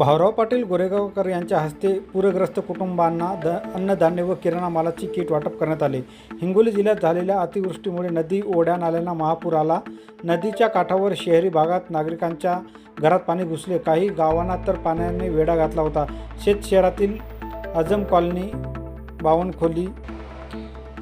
भाऊराव पाटील गोरेगावकर यांच्या हस्ते पूरग्रस्त कुटुंबांना द अन्नधान्य व किराणा मालाची किट वाटप करण्यात आले. हिंगोली जिल्ह्यात झालेल्या अतिवृष्टीमुळे नदी ओढ्या नाल्यांना महापूर आला. नदीच्या काठावर शहरी भागात नागरिकांच्या घरात पाणी घुसले. काही गावांना तर पाण्याने वेढा घातला होता. शेत शहरातील आझम कॉलनी बावनखोली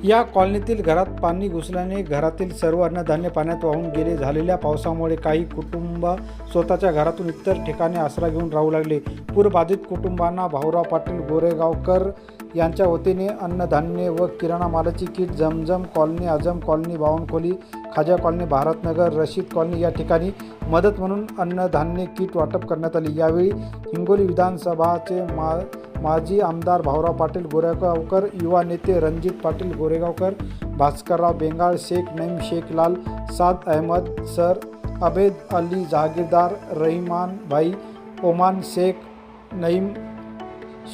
या कॉलनीतील घरात पाणी घुसल्याने घरातील सर्व अन्नधान्य पाण्यात वाहून गेले. झालेल्या पावसामुळे काही कुटुंब स्वतःच्या घरातून इतर ठिकाणी आसरा घेऊन राहू लागले. पूरबाधित कुटुंबांना भाऊराव पाटील गोरेगावकर यांच्या वतीने अन्नधान्य व किराणा मालाची kit Zamzam colony Azam colony Bawankholi Khaja colony Bharatnagar Rashid colony या ठिकाणी मदत म्हणून अन्नधान्य किट वाटप करण्यात आली. यावेळी हिंगोली विधानसभाचे मा माजी आमदार भाऊराव पाटील गोरेगावकर, युवा नेते रणजित पाटील गोरेगावकर, भास्करराव बेंगाळ, शेख नईम शेख लाल साद अहमद, सर अबेद अली जहागीरदार रहिमान भाई ओमान शेख, नईम,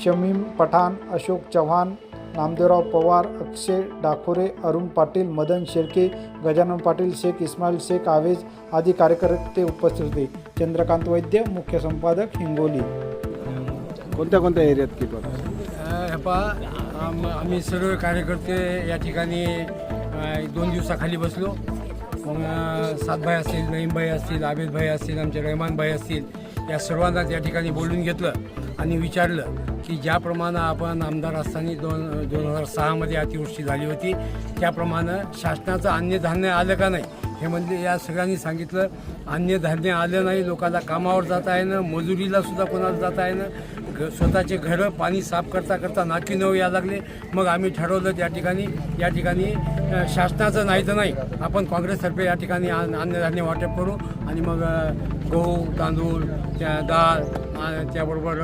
शमीम पठाण, अशोक चव्हाण, नामदेवराव पवार, अक्षय डाकोरे अरुण पाटील, मदन शेळके, गजानन पाटील शेख, इस्माईल शेख, आवेज आदी कार्यकर्ते उपस्थित होते. चंद्रकांत वैद्य, मुख्य संपादक हिंगोली. कोणत्या कोणत्या एरियात किट वाटप हे पहा आम आम्ही सर्व कार्यकर्ते या ठिकाणी अ, दोन दिवसाखाली बसलो. मग अ, सातभाई असतील नईमभाई असतील आबिदभाई असतील आमचे रहमानभाई असतील या सर्वांना त्या ठिकाणी बोलून घेतलं आणि विचारलं की ज्याप्रमाणे आपण आमदार असताना दोन दोन हजार सहामध्ये अतिवृष्टी झाली होती त्याप्रमाणे शासनाचं अन्नधान्य आलं का नाही हे म्हणजे या सगळ्यांनी सांगितलं. अन्नधान्य आलं नाही लोकांना कामावर जाता आहे ना मजुरीला सुद्धा कोणाला जाता येणं घ स्वतःचे घरं पाणी साफ करता करता नाकी नऊ यायला लागले. मग आम्ही ठरवलं त्या ठिकाणी या ठिकाणी शासनाचं नाही तर नाही आपण काँग्रेसतर्फे या ठिकाणी अन्नधान्य वाटप करू आणि मग गहू तांदूळ त्या डाळ त्याबरोबर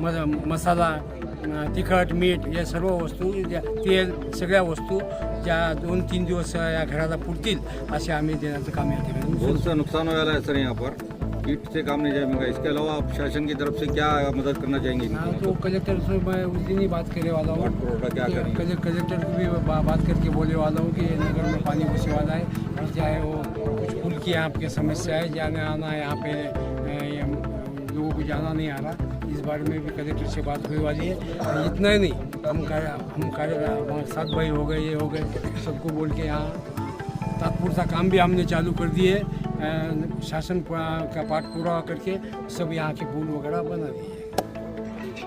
म मसाला तिखट मीठ या सर्व वस्तू ज्या तेल सगळ्या वस्तू ज्या दोन तीन दिवस या घराला पुरतील असे आम्ही देण्याचं काम या ठिकाणी नुकसान व्हायला सर यहाँ पर. कीट से काम नहीं जाएगा। इसके अलावा आप शासन की तरफ़ से क्या मदद करना चाहेंगे? हाँ, तो कलेक्टर से मैं उस दिन ही बात करने वाला हूँ। क्या करेंगे? कलेक्टर को भी बा, बात करके बोलने वाला हूँ कि नगर में पानी घुसने वाला है। और चाहे वो कुछ पुल की यहाँ पे समस्या है जाने आना यहाँ पे लोगों को जाना नहीं आ रहा। इस बारे में भी कलेक्टर से बात हुई वाली है। इतना ही नहीं हम कार्य हम कार्य सात भाई हो गए ये हो गए सबको बोल के यहाँ तात्पुरता काम भी हमने चालू कर दिए शासन का पाठ पूरा करके सब यहाँ के पुल वगैरह बना दिए